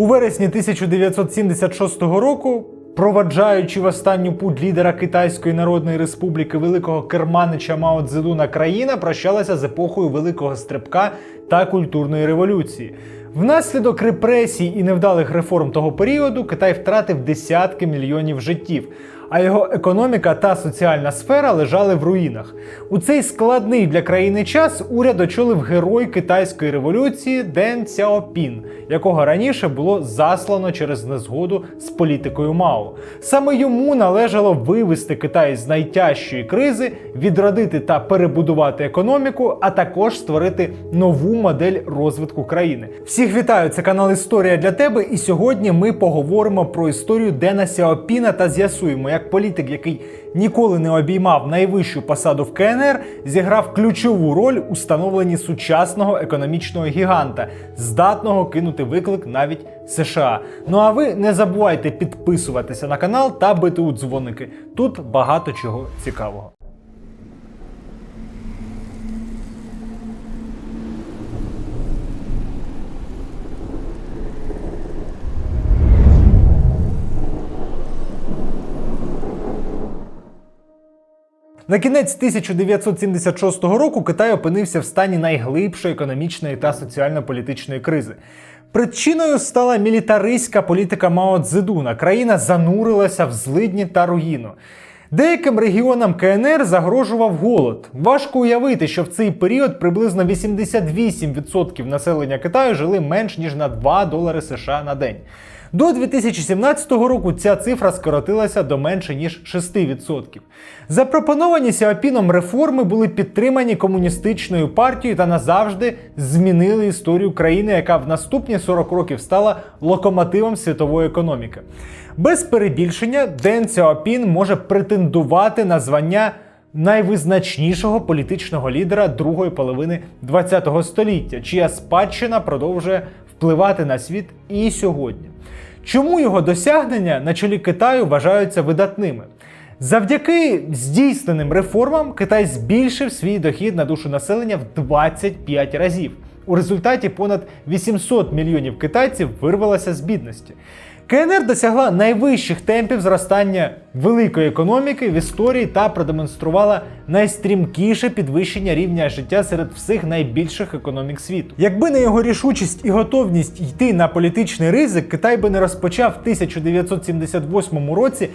У вересні 1976 року, проваджаючи в останню путь лідера Китайської Народної Республіки великого керманича Мао Цзедуна, країна прощалася з епохою великого стрибка та культурної революції. Внаслідок репресій і невдалих реформ того періоду Китай втратив десятки мільйонів життів, а його економіка та соціальна сфера лежали в руїнах. У цей складний для країни час уряд очолив герой китайської революції Ден Цяопін, якого раніше було заслано через незгоду з політикою Мао. Саме йому належало вивести Китай з найтяжчої кризи, відродити та перебудувати економіку, а також створити нову модель розвитку країни. Всіх вітаю! Це канал Історія для тебе. І сьогодні ми поговоримо про історію Дена Сяопіна та з'ясуємо, як політик, який ніколи не обіймав найвищу посаду в КНР, зіграв ключову роль у становленні сучасного економічного гіганта, здатного кинути виклик навіть США. Ну а ви не забувайте підписуватися на канал та бити у дзвоники. Тут багато чого цікавого. На кінець 1976 року Китай опинився в стані найглибшої економічної та соціально-політичної кризи. Причиною стала мілітаристська політика Мао Цзедуна. Країна занурилася в злидні та руїну. Деяким регіонам КНР загрожував голод. Важко уявити, що в цей період приблизно 88% населення Китаю жили менш ніж на 2 долари США на день. До 2017 року ця цифра скоротилася до менше ніж 6%. Запропоновані Сіапіном реформи були підтримані комуністичною партією та назавжди змінили історію країни, яка в наступні 40 років стала локомотивом світової економіки. Без перебільшення Ден Сяопін може претендувати на звання найвизначнішого політичного лідера другої половини ХХ століття, чия спадщина продовжує впливати на світ і сьогодні. Чому його досягнення на чолі Китаю вважаються видатними? Завдяки здійсненим реформам Китай збільшив свій дохід на душу населення в 25 разів. У результаті понад 800 мільйонів китайців вирвалося з бідності. КНР досягла найвищих темпів зростання великої економіки в історії та продемонструвала найстрімкіше підвищення рівня життя серед всіх найбільших економік світу. Якби не його рішучість і готовність йти на політичний ризик, Китай би не розпочав в 1978 році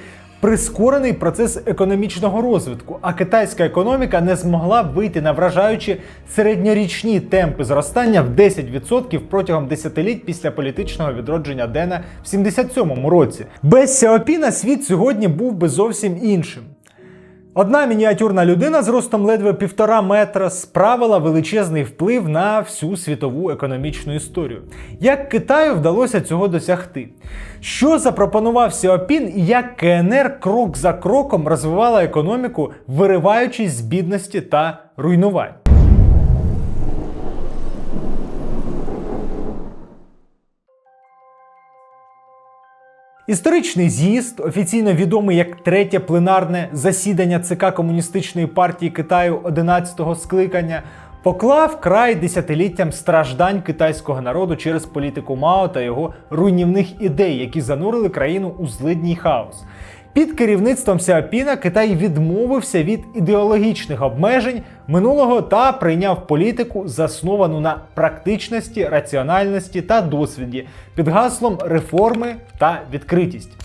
прискорений процес економічного розвитку, а китайська економіка не змогла вийти на вражаючі середньорічні темпи зростання в 10% протягом десятиліть після політичного відродження Дена в 77 році. Без Сяопіна світ сьогодні був би зовсім іншим. Одна мініатюрна людина з ростом ледве півтора метра справила величезний вплив на всю світову економічну історію. Як Китаю вдалося цього досягти? Що запропонував Сіопін і як КНР крок за кроком розвивала економіку, вириваючись з бідності та руйнувань? Історичний з'їзд, офіційно відомий як третє пленарне засідання ЦК Комуністичної партії Китаю 11-го скликання, поклав край десятиліттям страждань китайського народу через політику Мао та його руйнівних ідей, які занурили країну у злидній хаос. Під керівництвом Сяопіна Китай відмовився від ідеологічних обмежень минулого та прийняв політику, засновану на практичності, раціональності та досвіді під гаслом реформи та відкритість.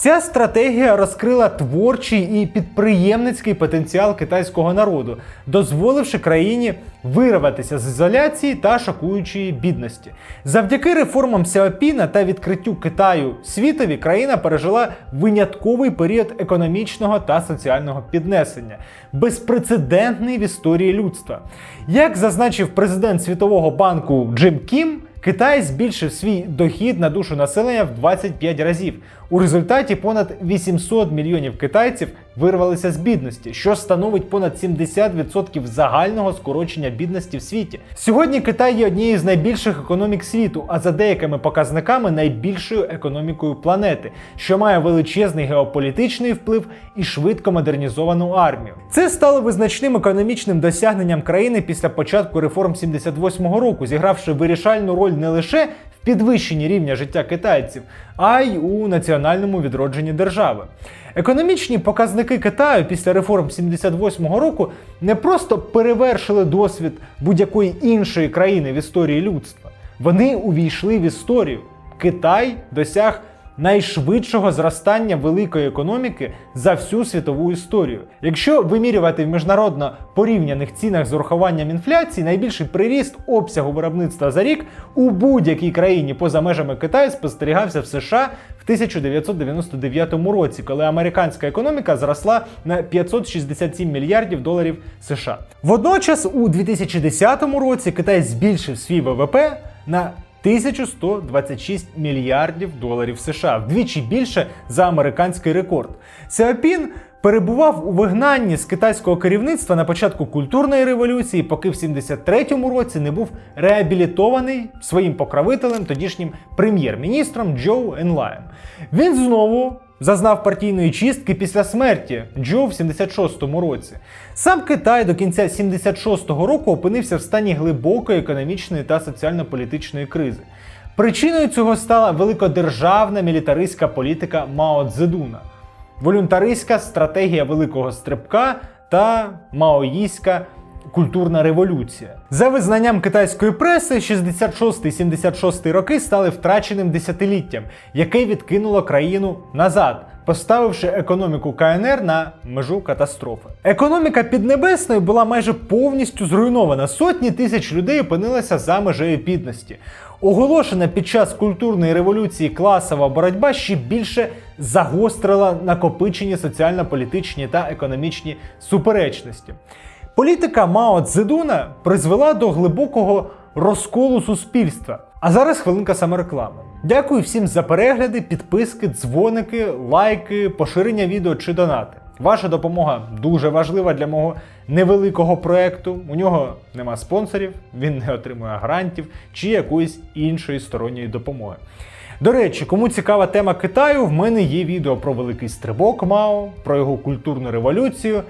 Ця стратегія розкрила творчий і підприємницький потенціал китайського народу, дозволивши країні вирватися з ізоляції та шокуючої бідності. Завдяки реформам Сяопіна та відкриттю Китаю світові країна пережила винятковий період економічного та соціального піднесення, безпрецедентний в історії людства. Як зазначив президент Світового банку Джим Кім, Китай збільшив свій дохід на душу населення в 25 разів. У результаті понад 800 мільйонів китайців вирвалися з бідності, що становить понад 70% загального скорочення бідності в світі. Сьогодні Китай є однією з найбільших економік світу, а за деякими показниками найбільшою економікою планети, що має величезний геополітичний вплив і швидко модернізовану армію. Це стало визначним економічним досягненням країни після початку реформ 78-го року, зігравши вирішальну роль не лише в підвищенні рівня життя китайців, а й у національному відродженні держави. Економічні показники Китаю після реформ 78-го року не просто перевершили досвід будь-якої іншої країни в історії людства. Вони увійшли в історію. Китай досяг найшвидшого зростання великої економіки за всю світову історію. Якщо вимірювати в міжнародно порівняних цінах з урахуванням інфляції, найбільший приріст обсягу виробництва за рік у будь-якій країні поза межами Китаю спостерігався в США в 1999 році, коли американська економіка зросла на 567 мільярдів доларів США. Водночас, у 2010 році Китай збільшив свій ВВП на 1126 мільярдів доларів США, вдвічі більше за американський рекорд. Сяопін перебував у вигнанні з китайського керівництва на початку культурної революції, поки в 73-му році не був реабілітований своїм покровителем, тодішнім прем'єр-міністром Джоу Енлаєм. Він знову зазнав партійної чистки після смерті Джо в 76-му році. Сам Китай до кінця 76-го року опинився в стані глибокої економічної та соціально-політичної кризи. Причиною цього стала великодержавна мілітаристська політика Мао Цзедуна, волюнтаристська стратегія великого стрибка та маоїстська культурна революція. За визнанням китайської преси, 66-76 роки стали втраченим десятиліттям, яке відкинуло країну назад, поставивши економіку КНР на межу катастрофи. Економіка Піднебесної була майже повністю зруйнована. Сотні тисяч людей опинилися за межею бідності. Оголошена під час культурної революції класова боротьба ще більше загострила накопичені соціально-політичні та економічні суперечності. Політика Мао Цзедуна призвела до глибокого розколу суспільства. А зараз хвилинка самореклами. Дякую всім за перегляди, підписки, дзвоники, лайки, поширення відео чи донати. Ваша допомога дуже важлива для мого невеликого проекту. У нього нема спонсорів, він не отримує грантів чи якоїсь іншої сторонньої допомоги. До речі, кому цікава тема Китаю, в мене є відео про великий стрибок Мао, про його культурну революцію,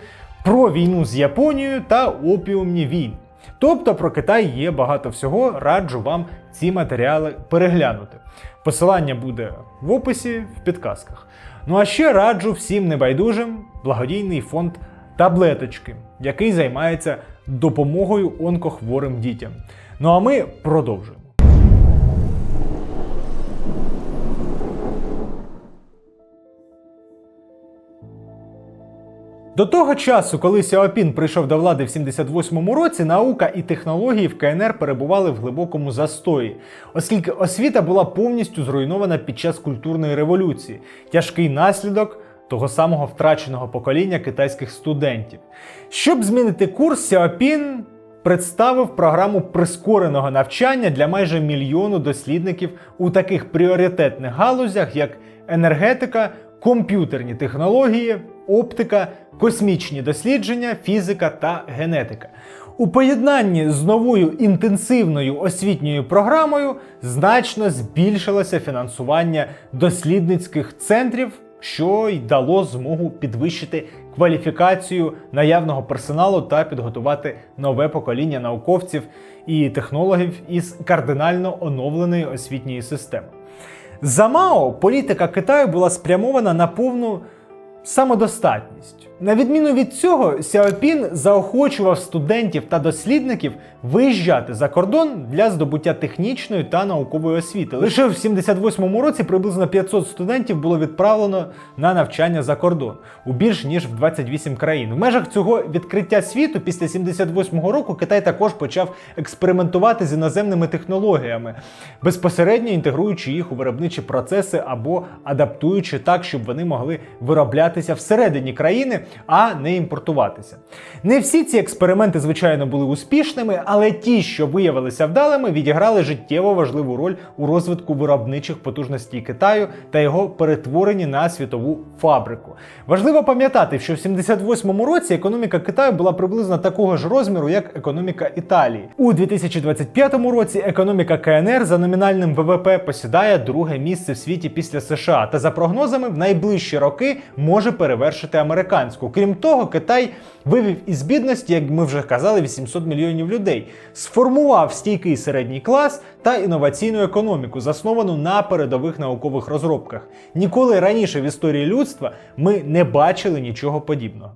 про війну з Японією та опіумні війни. Тобто про Китай є багато всього, раджу вам ці матеріали переглянути. Посилання буде в описі в підказках. Ну а ще раджу всім небайдужим благодійний фонд Таблеточки, який займається допомогою онкохворим дітям. Ну а ми продовжуємо. До того часу, коли Сяопін прийшов до влади в 78-му році, наука і технології в КНР перебували в глибокому застої, оскільки освіта була повністю зруйнована під час культурної революції, тяжкий наслідок того самого втраченого покоління китайських студентів. Щоб змінити курс, Сяопін представив програму прискореного навчання для майже мільйону дослідників у таких пріоритетних галузях, як енергетика, комп'ютерні технології, оптика, космічні дослідження, фізика та генетика. У поєднанні з новою інтенсивною освітньою програмою значно збільшилося фінансування дослідницьких центрів, що й дало змогу підвищити кваліфікацію наявного персоналу та підготувати нове покоління науковців і технологів із кардинально оновленої освітньої системи. За Мао політика Китаю була спрямована на повну самодостатність. На відміну від цього, Сяопін заохочував студентів та дослідників виїжджати за кордон для здобуття технічної та наукової освіти. Лише в 78-му році приблизно 500 студентів було відправлено на навчання за кордон у більш ніж в 28 країн. В межах цього відкриття світу після 78-го року Китай також почав експериментувати з іноземними технологіями, безпосередньо інтегруючи їх у виробничі процеси або адаптуючи так, щоб вони могли вироблятися всередині країни а не імпортуватися. Не всі ці експерименти, звичайно, були успішними, але ті, що виявилися вдалими, відіграли життєво важливу роль у розвитку виробничих потужностей Китаю та його перетворенні на світову фабрику. Важливо пам'ятати, що в 78-му році економіка Китаю була приблизно такого ж розміру, як економіка Італії. У 2025 році економіка КНР за номінальним ВВП посідає друге місце в світі після США. Та за прогнозами в найближчі роки може перевершити американську. Крім того, Китай вивів із бідності, як ми вже казали, 800 мільйонів людей, сформував стійкий середній клас та інноваційну економіку, засновану на передових наукових розробках. Ніколи раніше в історії людства ми не бачили нічого подібного.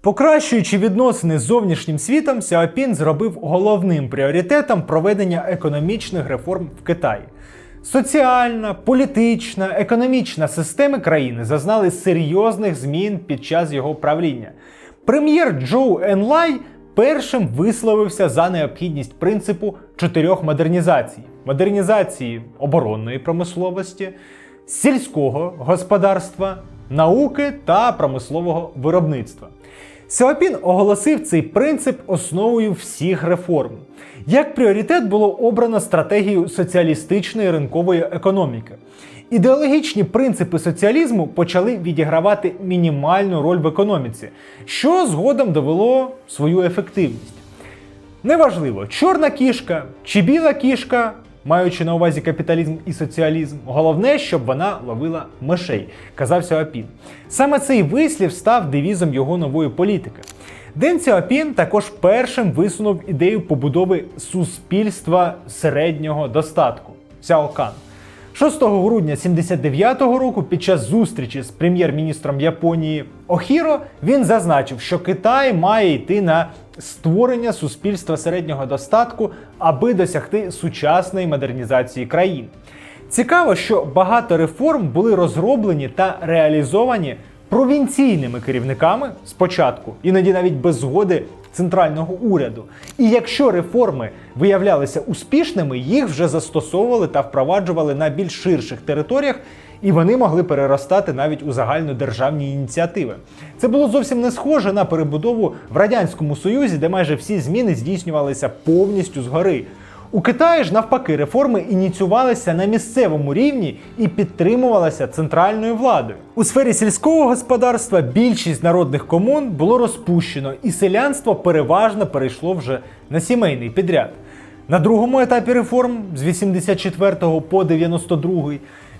Покращуючи відносини з зовнішнім світом, Сяопін зробив головним пріоритетом проведення економічних реформ в Китаї. Соціальна, політична, економічна системи країни зазнали серйозних змін під час його правління. Прем'єр Джоу Енлай першим висловився за необхідність принципу чотирьох модернізацій: модернізації оборонної промисловості, сільського господарства, науки та промислового виробництва. Сяопін оголосив цей принцип основою всіх реформ. Як пріоритет було обрано стратегію соціалістичної ринкової економіки. Ідеологічні принципи соціалізму почали відігравати мінімальну роль в економіці, що згодом довело свою ефективність. Неважливо, чорна кішка чи біла кішка, маючи на увазі капіталізм і соціалізм, головне, щоб вона ловила мишей, казав Сяопін. Саме цей вислів став девізом його нової політики. Ден Сяопін також першим висунув ідею побудови суспільства середнього достатку Сяокан. 6 грудня 79-го року під час зустрічі з прем'єр-міністром Японії Охіро він зазначив, що Китай має йти на створення суспільства середнього достатку, аби досягти сучасної модернізації країн. Цікаво, що багато реформ були розроблені та реалізовані провінційними керівниками спочатку, іноді навіть без згоди центрального уряду. І якщо реформи виявлялися успішними, їх вже застосовували та впроваджували на більш ширших територіях. І вони могли переростати навіть у загальнодержавні ініціативи. Це було зовсім не схоже на перебудову в радянському союзі, де майже всі зміни здійснювалися повністю згори. У Китаї ж навпаки реформи ініціювалися на місцевому рівні і підтримувалися центральною владою. У сфері сільського господарства більшість народних комун було розпущено, і селянство переважно перейшло вже на сімейний підряд. На другому етапі реформ з 84 по 92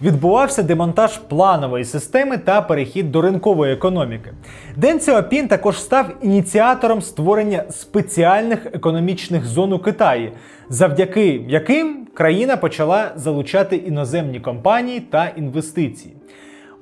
відбувався демонтаж планової системи та перехід до ринкової економіки. Ден Сяопін також став ініціатором створення спеціальних економічних зон у Китаї, завдяки яким країна почала залучати іноземні компанії та інвестиції.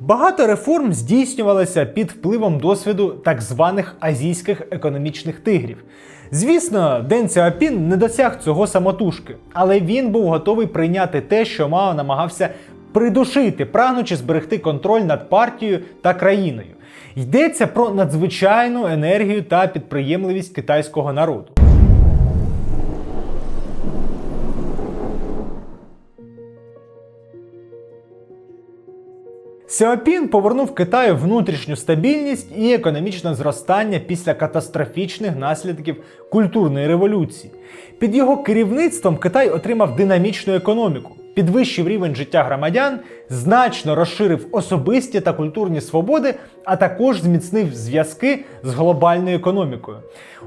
Багато реформ здійснювалося під впливом досвіду так званих азійських економічних тигрів. Звісно, Ден Сяопін не досяг цього самотужки, але він був готовий прийняти те, що Мао намагався придушити, прагнучи зберегти контроль над партією та країною. Йдеться про надзвичайну енергію та підприємливість китайського народу. Сяопін повернув Китаю внутрішню стабільність і економічне зростання після катастрофічних наслідків культурної революції. Під його керівництвом Китай отримав динамічну економіку, підвищив рівень життя громадян, значно розширив особисті та культурні свободи, а також зміцнив зв'язки з глобальною економікою.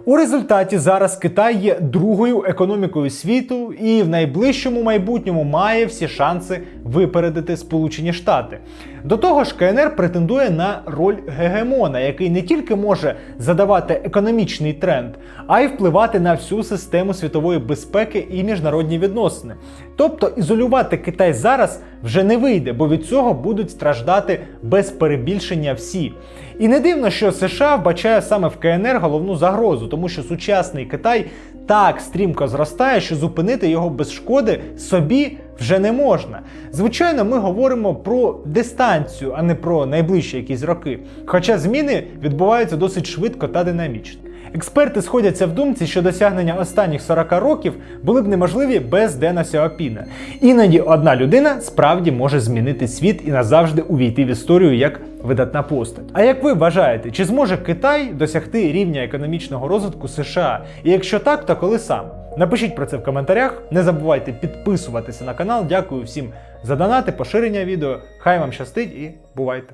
У результаті зараз Китай є другою економікою світу і в найближчому майбутньому має всі шанси випередити Сполучені Штати. До того ж, КНР претендує на роль гегемона, який не тільки може задавати економічний тренд, а й впливати на всю систему світової безпеки і міжнародні відносини. Тобто ізолювати Китай зараз вже не вийде, бо від цього будуть страждати без перебільшення всі. І не дивно, що США вбачає саме в КНР головну загрозу, тому що сучасний Китай так стрімко зростає, що зупинити його без шкоди собі вже не можна. Звичайно, ми говоримо про дистанцію, а не про найближчі якісь роки. Хоча зміни відбуваються досить швидко та динамічно. Експерти сходяться в думці, що досягнення останніх 40 років були б неможливі без Дена Сяопіна. Іноді одна людина справді може змінити світ і назавжди увійти в історію як видатна постать. А як ви вважаєте, чи зможе Китай досягти рівня економічного розвитку США? І якщо так, то коли саме? Напишіть про це в коментарях. Не забувайте підписуватися на канал. Дякую всім за донати, поширення відео. Хай вам щастить і бувайте!